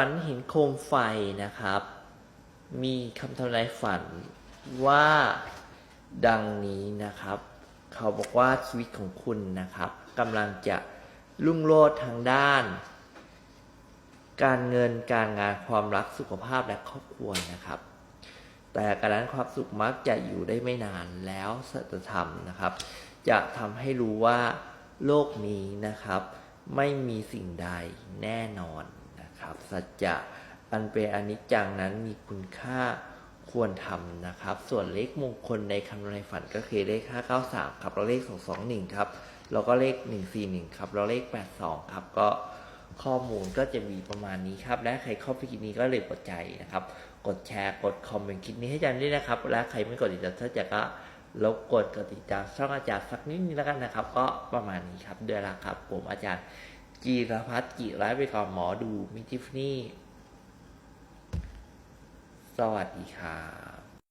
ฝันเห็นโคมไฟนะครับ มีคำทำนายฝันว่าดังนี้นะครับ เขาบอกว่าชีวิตของคุณนะครับกำลังจะรุ่งโรจน์ทางด้าน การเงินการงานความรักสุขภาพและครอบครัวนะครับ แต่การนั้นความสุขมักจะอยู่ได้ไม่นานแล้วสัจธรรมนะครับ จะทำให้รู้ว่าโลกนี้นะครับ ไม่มีสิ่งใดแน่นอน นะครับสัจจะอันเป็นอนิจจังนั้นมีคุณค่าควรทำนะครับ ส่วนเลขมงคลในคำนวณในฝันก็คือเลข 593 ครับ แล้วเลข 221 ครับ แล้วก็เลข 141 ครับ แล้วเลข 82 ครับ ก็ข้อมูลก็จะมีประมาณนี้ครับ และใครเข้าไปคลิปนี้ก็เลยกดใจนะครับ กดแชร์ กดคอมเมนต์คลิปนี้ให้อาจารย์ด้วยนะครับ และใครไม่กดติดตามถ้าจะก็ลบกดกดติดตามช่องอาจารย์สักนิดนึงแล้วกันนะครับ ก็ประมาณนี้ครับดือนละครับ ผมอาจารย์ จีรพัฒน์จิร้ายไปก่อนหมอดูมิทิฟนี่ สวัสดีครับ